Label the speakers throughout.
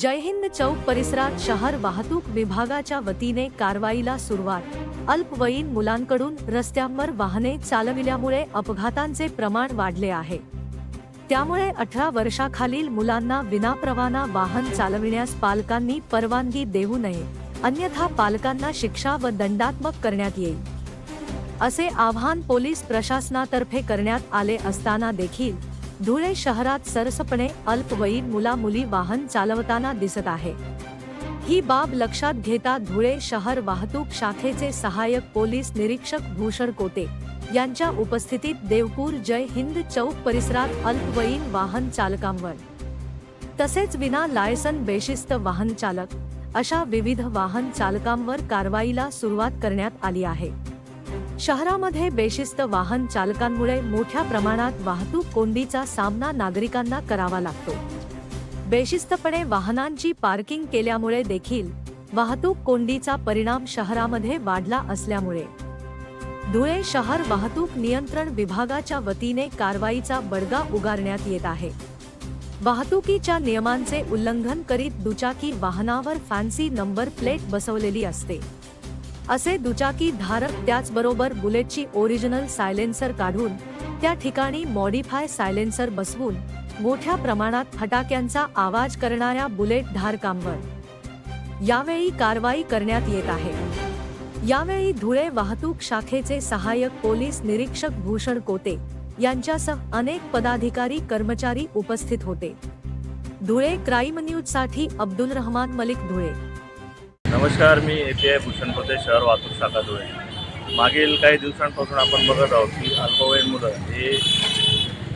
Speaker 1: जयहिंद चौक परिसरात शहर वाहतूक विभागाच्या वतीने कारवाईला सुरुवात. अल्पवयीन मुलांकडून रस्त्यांवर वाहने चालविल्यामुळे अपघातांचे प्रमाण वाढले आहे. त्यामुळे अठरा वर्षाखालील मुलांना विनाप्रवाना वाहन चालविण्यास पालकांनी परवानगी देऊ नये. अन्यथा पालकांना शिक्षा व दंडात्मक करण्यात येईल. असे आव्हान पोलीस प्रशासनातर्फे करण्यात आले असताना देखील धुळे शहरात सरसपणे अल्पवयीन मुला मुली वाहन चालवताना दिसत आहे. ही बाब लक्षात घेता धुळे शहर वाहतूक शाखेचे सहाय्यक पोलीस निरीक्षक भूषण कोते यांच्या उपस्थितीत देवपूर जय हिंद चौक परिसरात अल्पवयीन वाहन चालकांवर. तसेच विना लायसन बेशिस्त वाहन चालक अशा विविध वाहन चालकांवर कारवाईला सुरुवात करण्यात आली आहे. शहरामध्ये बेशिस्त वाहन चालकांमुळे मोठ्या प्रमाणात वाहतूक कोंडीचा सामना नागरिकांना करावा लागतो. बेशिस्तपणे वाहनांची पार्किंग केल्यामुळे देखील वाहतूक कोंडीचा परिणाम शहरामध्ये वाढला असल्यामुळे. धुळे शहर वाहतूक नियंत्रण विभागाच्या वतीने कारवाईचा बडगा उगारण्यात येत आहे. वाहतुकीच्या नियमांचे उल्लंघन करीत दुचाकी वाहनावर फॅन्सी नंबर प्लेट बसवलेली असते. असे दुचाकी धारक त्याचबरोबर बुलेटची ओरिजिनल सायलेन्सर काढून त्या ठिकाणी मॉडिफाय सायलेन्सर बसवून मोठ्या प्रमाणात फटाक्यांचा आवाज करणाऱ्या बुलेट धारकांवर. यावेळी कारवाई करण्यात येत आहे. यावेळी धुळे वाहतूक शाखेचे सहाय्यक पोलीस निरीक्षक भूषण कोते यांच्यासह अनेक पदाधिकारी कर्मचारी उपस्थित होते. धुळे क्राईम न्यूजसाठी अब्दुल रहमान मलिक धुळे.
Speaker 2: नमस्कार मी A P I Bhushan Pote शहर वाहतूक शाखा धुळे. मागील काही दिवसांपासून आपण बघत आहोत की अल्पवयीन मुलं हे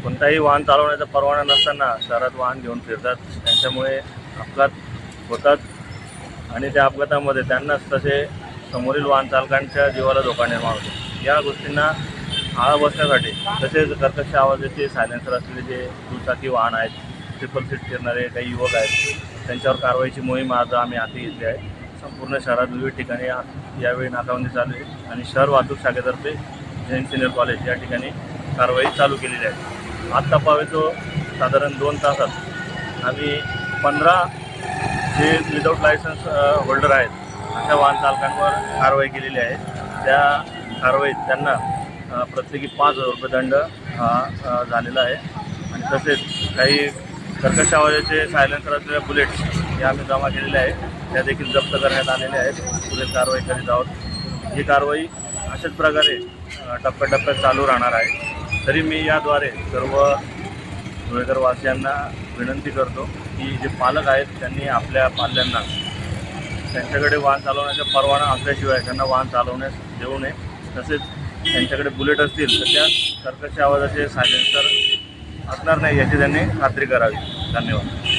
Speaker 2: कोणताही वाहन चालवण्याचा परवाना नसताना शहरात वाहन घेऊन फिरतात. त्यांच्यामुळे अपघात होतात आणि त्या अपघातामध्ये त्यांनाच तसे समोरील वाहन चालकांच्या जीवाला धोका निर्माण होतो. या गोष्टींना आळा बसण्यासाठी तसेच कर्कश आवाजाचे सायलेन्सर असलेले जे दुचाकी वाहन आहेत ट्रिपल सीट फिरणारे काही युवक आहेत त्यांच्यावर कारवाईची मोहीम आज आम्ही हाती घेतली आहे. संपूर्ण शहरात विविध ठिकाणी यावेळी नाकाबंदी चालू आहे आणि शहर वाहतूक शाखेतर्फे जैन सिनियर कॉलेज या ठिकाणी कारवाई चालू केलेली आहे. आत्ता पावेतो साधारण दोन तासात आम्ही पंधरा जे विदाऊट लायसन्स होल्डर आहेत अशा वाहन चालकांवर कारवाई केलेली आहे. त्या कारवाईत त्यांना प्रत्येकी पाच हजार रुपये दंड हा झालेला आहे. आणि तसेच काही कर्कश आवाजाचे सायलेन्सर असलेल्या बुलेट्स हे आम्ही जमा केलेले आहे त्या देखील जप्त करण्यात आलेल्या आहेत. पुढील कारवाई करीत आहोत. ही कारवाई अशाच प्रकारे टप्प्याटप्प्यात चालू राहणार आहे. तरी मी याद्वारे सर्व धुळेकरवासियांना विनंती करतो की जे पालक आहेत त्यांनी आपल्या पाल्यांना त्यांच्याकडे वाहन चालवण्याचा परवाना असल्याशिवाय त्यांना वाहन चालवण्यास देऊ नये. तसेच त्यांच्याकडे बुलेट असतील तर त्या कर्कश आवाजाचे सायलेन्सर असणार नाही याची त्यांनी खात्री करावी. धन्यवाद.